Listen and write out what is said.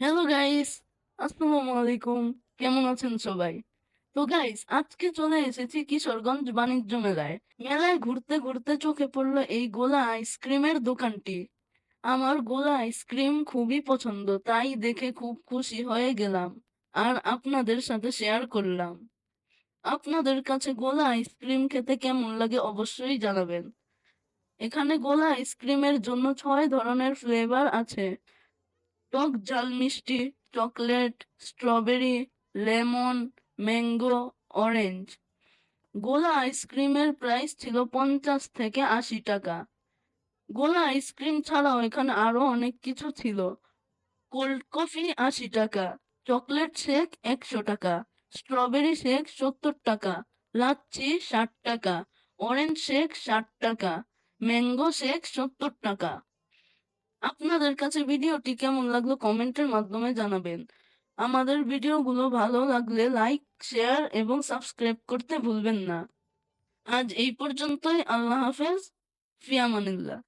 Hello guys আসসালামু আলাইকুম কেমন আছেন সবাই? তো গাইস আজকে চলে এসেছি কিশোরগঞ্জ বাণিজ্য মেলায়। মেলায় ঘুরতে ঘুরতে চোখে পড়ল এই গোলা আইসক্রিমের দোকানটি। আমার গোলা আইসক্রিম খুবই পছন্দ, তাই দেখে খুব খুশি হয়ে গেলাম আর আপনাদের সাথে শেয়ার করলাম। আপনাদের কাছে গোলা আইসক্রিম খেতে কেমন লাগে অবশ্যই জানাবেন। এখানে গোলা আইসক্রিমের জন্য ছয় ধরনের ফ্লেভার আছে। টক ঝাল মিষ্টি, chocolate, strawberry, lemon, mango, orange. গোলা আইসক্রিমের প্রাইস ছিল পঞ্চাশ থেকে আশি টাকা। গোলা আইসক্রিম ছাড়াও এখানে আরও অনেক কিছু ছিল। কোল্ড কফি আশি টাকা, চকলেট শেক একশো টাকা, স্ট্রবেরি শেক সত্তর টাকা, লাচ্ছি ষাট টাকা, অরেঞ্জ শেক ষাট টাকা, ম্যাঙ্গো শেক সত্তর টাকা। আপনাদের কাছে ভিডিওটি কেমন লাগল কমেন্টের মাধ্যমে জানাবেন। আমাদের ভিডিওগুলো ভালো লাগলে লাইক, শেয়ার এবং সাবস্ক্রাইব করতে ভুলবেন না। আজ এই পর্যন্তই। আল্লাহ হাফেজ। ফিয়ামানিল্লাহ।